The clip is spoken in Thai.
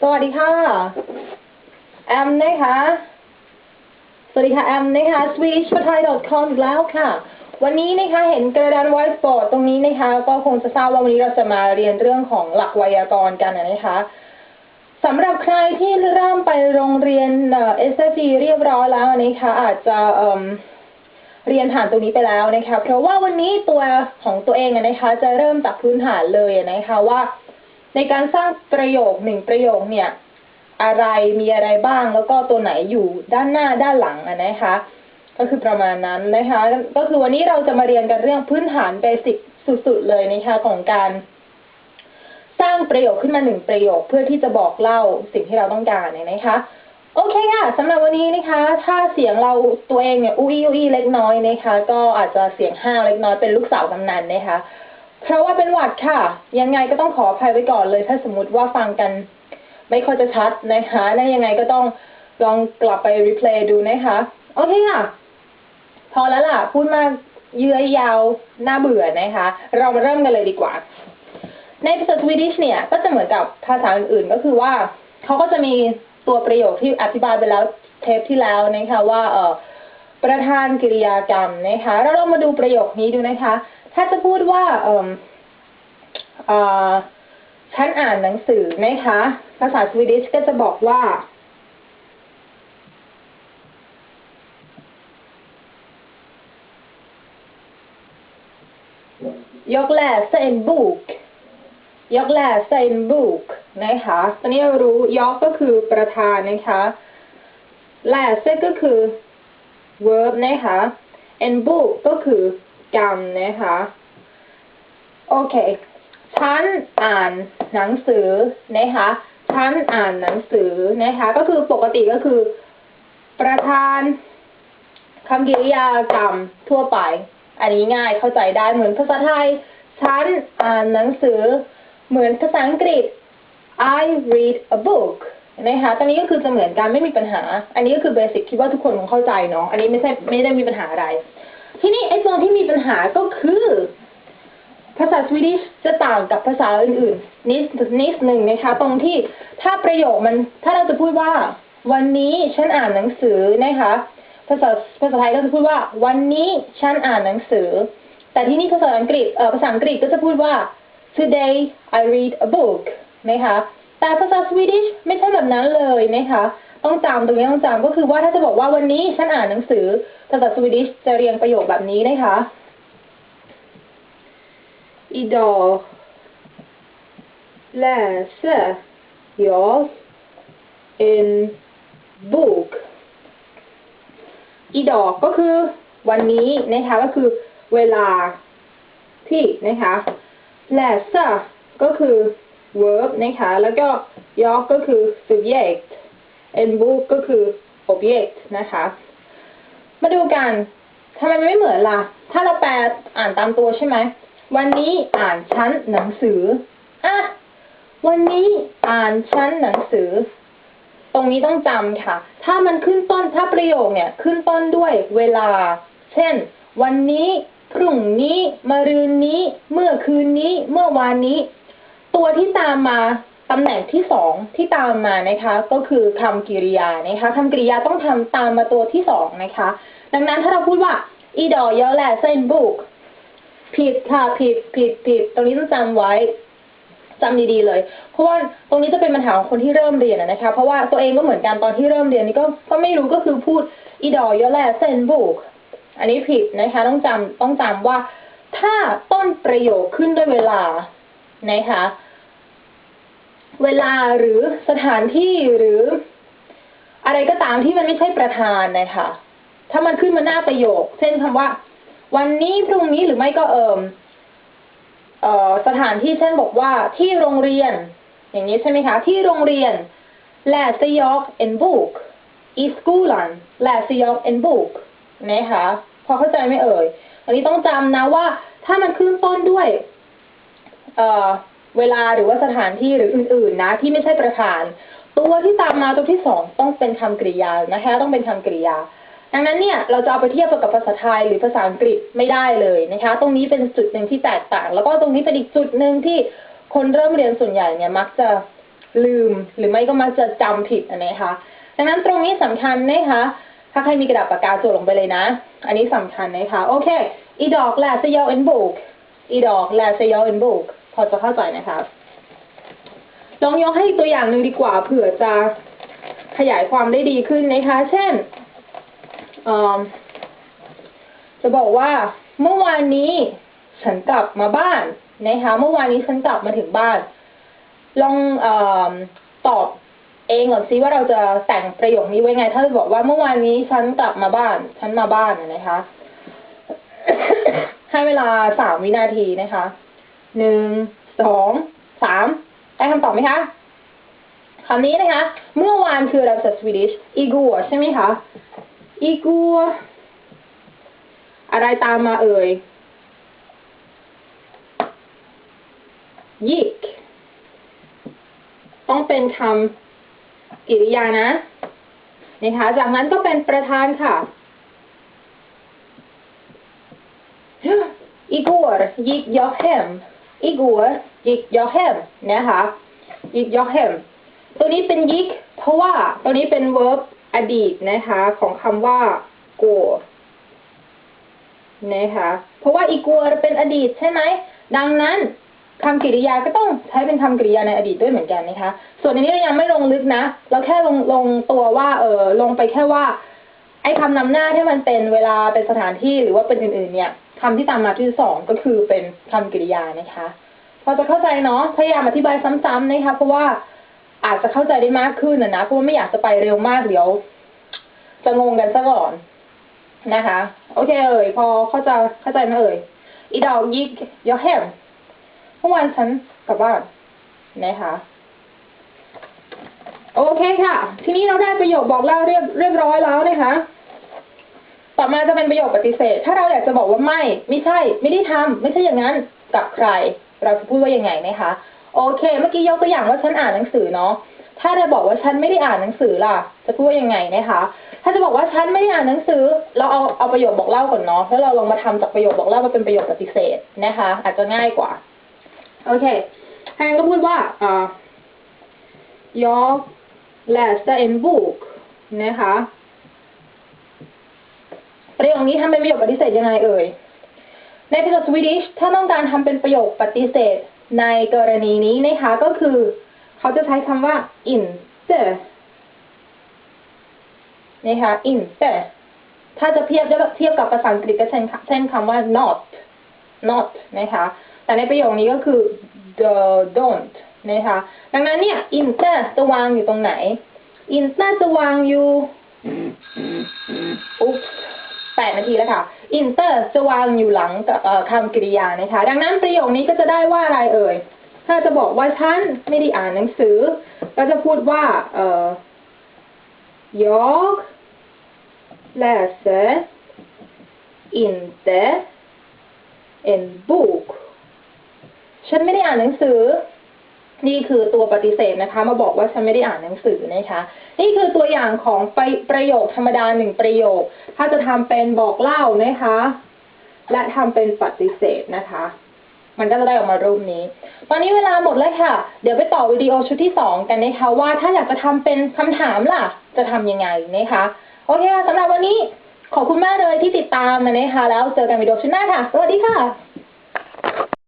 สวัสดีค่ะ แอมนะคะ สวัสดีค่ะ แอมนะคะ swedishpathai.com อีกแล้วค่ะ วันนี้นะคะเห็นกระดาน whiteboard ตรงนี้นะคะ ก็คงจะทราบว่าวันนี้เราจะมาเรียนเรื่องของหลักไวยากรณ์กันนะคะสำหรับใครที่เริ่มไปโรงเรียนเอ่อ SFE เรียบร้อยแล้วนะคะอาจจะเอิ่มเรียนผ่านตรงนี้ไปแล้วนะคะเพราะว่าวันนี้ตัวของตัวเองนะคะ จะเริ่มจากพื้นฐานเลยนะคะว่า ในการสร้างประโยคหนึ่งประโยคเนี่ย อะไรมีอะไรบ้างแล้วก็ตัวไหนอยู่ด้านหน้าด้านหลังอะนะคะ ก็คือประมาณนั้นนะคะ ก็คือวันนี้เราจะมาเรียนกันเรื่องพื้นฐานเบสิกสุดๆเลยนะคะของการสร้างประโยคขึ้นมาหนึ่งประโยคเพื่อที่จะบอกเล่าสิ่งที่เราต้องการเนี่ยนะคะ โอเคค่ะสำหรับวันนี้นะคะ ถ้าเสียงเราตัวเองเนี่ยอุ้ยอุ้ยเล็กน้อยนะคะ ก็อาจจะเสียงห้าวเล็กน้อยเป็นลูกสาวกำนันนะคะ เพราะว่าเป็นหวัดค่ะ ยังไงก็ต้องขออภัยไว้ก่อนเลย ถ้าสมมติว่าฟังกัน ไม่ค่อยจะชัดนะคะแล้วยังไงก็ต้องลองกลับไปรีเพลย์ดูนะคะ โอเคค่ะ พอแล้วล่ะ พูดมากเยื้อยาวน่าเบื่อนะคะ เรามาเริ่มกันเลยดีกว่า ในภาษาสวีดิชเนี่ย ก็จะเหมือนกับภาษาอื่นๆ ก็คือว่า เขาก็จะมีตัวประโยคที่อธิบายไปแล้วเทปที่แล้วนะคะว่าเออประธานกริยากรรมนะคะแล้วเรามาดูประโยคนี้ดูนะคะ ถ้าจะพูดว่าเออเออฉันอ่านหนังสือนะคะ ภาษาสวีดิชก็จะบอกว่ายกแลเซนบุกยกแลเซนบุกนะคะ ตอนนี้เรารู้ยกก็คือประธานนะคะแลเซก็คือ verb นะคะ and book ก็คือ กรรมนะคะ โอเค ฉันอ่านหนังสือนะคะ ฉันอ่านหนังสือนะคะ ก็คือปกติก็คือ ประธานคำกริยากรรมทั่วไป อันนี้ง่ายเข้าใจได้เหมือนภาษาไทย ฉันอ่านหนังสือ เหมือนภาษาอังกฤษ I read a book นะคะตอนนี้ก็คือจะเหมือนกันไม่มีปัญหา อันนี้ก็คือเบสิกคิดว่าทุกคนคงเข้าใจเนาะ อันนี้ไม่ใช่ไม่ได้มีปัญหาอะไร ทีนี้ไอ้ตัวที่มีปัญหาก็คือ ภาษาสวีดิชจะต่างกับภาษาอื่นๆ นิดนิดหนึ่งนะคะ ตรงที่ถ้าประโยคมันถ้าเราจะพูดว่า วันนี้ฉันอ่านหนังสือนะคะภาษาภาษาไทยก็จะพูดว่า วันนี้ฉันอ่านหนังสือ แต่ที่นี่ภาษาอังกฤษเออภาษาอังกฤษก็จะพูดว่า today I read a book นะคะแต่ภาษาสวีดิชไม่ใช่แบบนั้นเลยนะคะ ต้องจำตรงนี้ต้องจำก็คือว่าถ้าจะบอกว่าวันนี้ฉันอ่านหนังสือภาษาสวีดิชจะเรียงประโยคแบบนี้นะคะ Idag läser jag en bok อีดอกก็คือวันนี้นะคะก็คือเวลาที่นะคะ läsa ก็คือ verb นะคะแล้วก็ jag ก็คือ subject en bok ก็คือ object นะคะ มาดูกันทำไมมันไม่เหมือนล่ะ ถ้าเราแปลอ่านตามตัวใช่ไหม วันนี้อ่านชั้นหนังสือ อะ วันนี้อ่านชั้นหนังสือ ตรงนี้ต้องจำค่ะ ถ้ามันขึ้นต้น ถ้าประโยคเนี่ย ขึ้นต้นด้วยเวลา เช่น วันนี้ พรุ่งนี้มะรืนนี้ เมื่อคืนนี้ เมื่อวานนี้ ตัวที่ตามมา ตำแหน่งที่สองที่ตามมานะคะก็คือคำกริยานะคะคำกริยาต้องทำตามมาตัวที่สองนะคะ ดังนั้นถ้าเราพูดว่าอีดอกเยอะแหละเส้นบุกผิดค่ะผิดผิดผิดตรงนี้ต้องจำไว้จำดีๆเลย เพราะว่าตรงนี้จะเป็นปัญหาของคนที่เริ่มเรียนนะคะ เพราะว่าตัวเองก็เหมือนกันตอนที่เริ่มเรียนนี่ก็ก็ไม่รู้ก็คือพูดอีดอกเยอะแหละเส้นบุกอันนี้ผิดนะคะ ต้องจำต้องจำว่า ถ้าต้นประโยคขึ้นด้วยเวลานะคะ เวลาหรือสถานที่หรือ อะไรก็ตามที่มันไม่ใช่ประธานนะคะถ้ามันขึ้นมาหน้าประโยค เช่นคำว่า วันนี้พรุ่งนี้หรือไม่ก็เอิมเอ่อสถานที่เช่นบอกว่าที่โรงเรียน อย่างนี้ใช่ไหมคะ ที่โรงเรียน läser jag en bok i skolan läser jag en bok นะคะพอเข้าใจไหมเอ่ย อันนี้ต้องจำนะว่า ถ้ามันขึ้นต้นด้วย เอ่อ เวลาหรือว่าสถานที่หรืออื่น ๆ นะ ที่ไม่ใช่ประธาน ตัวที่ตามมาตัวที่สองต้องเป็นคำกริยานะคะ ต้องเป็นคำกริยา ดังนั้นเนี่ยเราจะเอาไปเทียบกับภาษาไทยหรือภาษาอังกฤษไม่ได้เลยนะคะ ตรงนี้เป็นจุดหนึ่งที่แตกต่าง แล้วก็ตรงนี้เป็นอีกจุดหนึ่งที่คนเริ่มเรียนส่วนใหญ่เนี่ยมักจะลืมหรือไม่ก็มักจะจำผิดนะคะดังนั้นตรงนี้สำคัญนะคะถ้าใครมีกระดาษปากกาจดลงไปเลยนะ อันนี้สำคัญนะคะโอเคอีดอกแลสยอเอ็นบุกอีดอกแลสยอเอ็นบุก พอจะเข้าใจนะคะลองยกให้ตัวอย่างหนึ่งดีกว่า เผื่อจะขยายความได้ดีขึ้นนะคะ เช่นจะบอกว่าเมื่อวานนี้ฉันกลับมาบ้านนะคะเมื่อวานนี้ฉันกลับมาถึงบ้าน ลองอตอบเองก่อนซิว่าเราจะแต่งประโยคนี้ไว้ไง ถ้าจะบอกว่าเมื่อวานนี้ฉันกลับมาบ้าน ฉันมาบ้านนะคะ ให้เวลาสามวินาทีนะคะ หนึ่งสองสามได้คำตอบไหมคะคำนี้นะคะ เมื่อวานคือเราภาษาสวีดิชอีกัวใช่ไหมคะอีกัวอะไรตามมาเอ่ยยิกต้องเป็นคำกริยานะนะคะ จากนั้นก็เป็นประธานค่ะ Igår gick jag hem. Igår gick jag hem นะคะ gick jag hem ตัวนี้เป็น gick เพราะว่าตัวนี้เป็น verb อดีตนะคะ ของคำว่า go นะคะเพราะว่า igår เป็นอดีตใช่ไหม ดังนั้นคำกริยาก็ต้องใช้เป็นคำกริยาในอดีตด้วยเหมือนกันนะคะ ส่วนอันนี้เรายังไม่ลงลึกนะ เราแค่ลงลงตัวว่าเออลงไปแค่ว่า ไอ้คำนำหน้าที่มันเป็นเวลาเป็นสถานที่หรือว่าเป็นอื่น ๆ เนี่ย คำที่ตามมาที่สองก็คือเป็นคำกริยานะคะ พอจะเข้าใจเนาะพยายามอธิบายซ้ำๆนะคะ เพราะว่าอาจจะเข้าใจได้มากขึ้นนะนะเพราะว่าไม่อยากจะไปเร็วมากเดี๋ยว จะงงกันซะก่อนนะคะ โอเคเอ่ยพอเข้าใจเข้าใจไหมเอ่ยอีดอกยิกยอแฮมเมื่อวานฉันกลับบ้านนะคะโอเคค่ะ ทีนี้เราได้ประโยคบอกเล่าเรียบเรียบร้อยแล้วนะคะ อมาจะเป็นประโยคปฏิเสธ ถ้าเราอยากจะบอกว่าไม่ ไม่ใช่ ไม่ได้ทำไม่ใช่อย่างนั้น กับใคร เราจะพูดว่ายังไงนะคะ โอเค เมื่อกี้ยกตัวอย่างว่าฉันอ่านหนังสือเนาะ ถ้าจะบอกว่าฉันไม่ได้อ่านหนังสือล่ะ จะพูดว่ายังไงนะคะ ถ้าจะบอกว่าฉันไม่ได้อ่านหนังสือ เราเอาเอาประโยคบอกเล่าก่อนเนาะ แล้วเราลองมาทำจากประโยคบอกเล่ามาเป็นประโยคปฏิเสธนะคะ อาจจะง่ายกว่า โอเคแทนก็พูดว่าอ่า jag läste en bok นะคะ ประโยคนี้ทำเป็นประโยคปฏิเสธยังไงเอ่ย ในภาษาสวีดิชถ้าต้องการทำเป็นประโยคปฏิเสธ ในกรณีนี้นะคะก็คือ เขาจะใช้คำว่า in เ t e นะคะ in เ t e ถ้าจะเทียบเทียบกับภาษาอังกฤษก็เช่นเช่นคำว่า not not นะคะ แต่ในประโยคนี้ก็คือ the don't นะคะ ดังนั้นเนี่ย inter จะวางอยู่ตรงไหน inter จะวางอยู่ oops 8 นาทีแล้วค่ะ อินเตอร์จะวางอยู่หลังคำกริยานะคะ ดังนั้นประโยคนี้ก็จะได้ว่าอะไรเอ่ย ถ้าจะบอกว่าฉันไม่ได้อ่านหนังสือ ก็จะพูดว่า เอ่อ jag läser inte en bok ฉันไม่ได้อ่านหนังสือ นี่คือตัวปฏิเสธนะคะ มาบอกว่าฉันไม่ได้อ่านหนังสือนะคะ นี่คือตัวอย่างของไปประโยคธรรมดาหนึ่งประโยค ถ้าจะทำเป็นบอกเล่านะคะ และทำเป็นปฏิเสธนะคะ มันก็จะได้ออกมารูปนี้ ตอนนี้เวลาหมดแล้วค่ะ เดี๋ยวไปต่อวิดีโอชุดที่สองกันนะคะว่าถ้าอยากจะทำเป็นคำถามล่ะ จะทำยังไงนะคะ โอเคค่ะสำหรับวันนี้ขอบคุณมากเลยที่ติดตามนะคะ แล้วเจอกันวิดีโอชุดหน้าค่ะ สวัสดีค่ะ